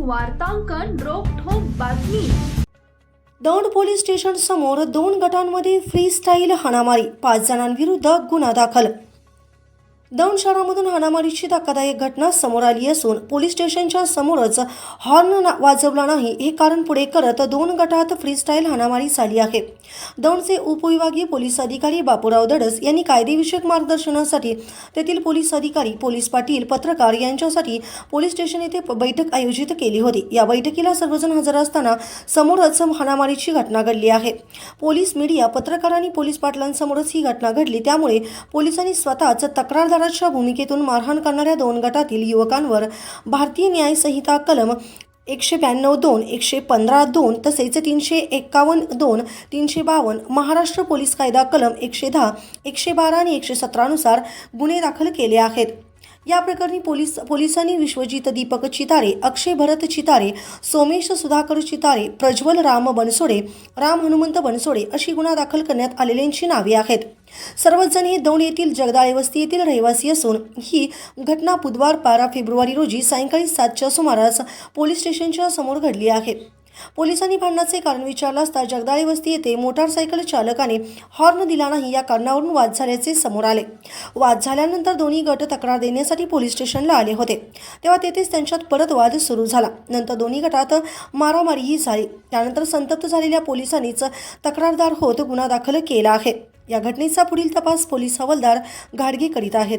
वार्तांकन रोखोक बातमी. Daund police station समोर दोन गटांमध्ये फ्री स्टाईल हाणामारी. पाच जणांविरुद्ध गुन्हा दाखल. दौंड शहरामधून हाणामारीची धक्कादायक घटना समोर आली असून पोलीस स्टेशनच्या समोरच हॉर्न वाजवला नाही हे कारण पुढे करत दोन गटात फ्री स्टाईल हाणामारी झाली आहे. दौंडचे उपविभागीय पोलीस अधिकारी बापूराव दडस यांनी कायदेविषयक मार्गदर्शनासाठी तेथील पोलीस अधिकारी पोलीस पाटील पत्रकार यांच्यासाठी पोलीस स्टेशन येथे बैठक आयोजित केली होती. या बैठकीला सर्वजण हजर असताना समोरच हाणामारीची घटना घडली आहे. पोलीस मीडिया पत्रकार आणि पोलीस पाटलांसमोरच ही घटना घडली. त्यामुळे पोलिसांनी स्वतःच तक्रार तक्रारदाराच्या भूमिकेतून मारहाण करणाऱ्या दोन गटातील युवकांवर भारतीय न्याय संहिता कलम एकशे ब्याण्णव दोन एकशे पंधरा दोन तसेच तीनशे एक्कावन्न दोन तीनशे बावन्न महाराष्ट्र पोलीस कायदा कलम एकशे दहा एकशे बारा आणि एकशे सतरानुसार गुन्हे दाखल केले आहेत. या प्रकरणी पोलीस पोलिसांनी विश्वजित दीपक चितारे अक्षय भरत चितारे सोमेश सुधाकर चितारे प्रज्वल राम बनसोडे राम हनुमंत बनसोडे अशी गुन्हा दाखल करण्यात आलेल्यांची नावे आहेत. सर्वच जण हे दौंड येथील जगदाळे वस्ती येथील रहिवासी असून ही घटना बुधवार बारा फेब्रुवारी रोजी सायंकाळी सातच्या सुमारास पोलीस स्टेशनच्या समोर घडली आहे. पोलिसांनी भांडणाचे कारण विचारलं असता जगदाळे वस्ती येथे मोटारसायकल चालकाने हॉर्न दिला नाही या कारणावरून वाद झाल्याचे समोर आले. वाद झाल्यानंतर दोन्ही गट तक्रार देण्यासाठी पोलीस स्टेशनला आले होते. तेव्हा तेथेच त्यांच्यात परत वाद सुरू झाला. नंतर दोन्ही गटात मारामारीही झाली. त्यानंतर संतप्त झालेल्या पोलिसांनीच तक्रारदार होत गुन्हा दाखल केला आहे. या घटनेचा पुढील तपास पोलीस हवालदार घाडगे करीत आहेत.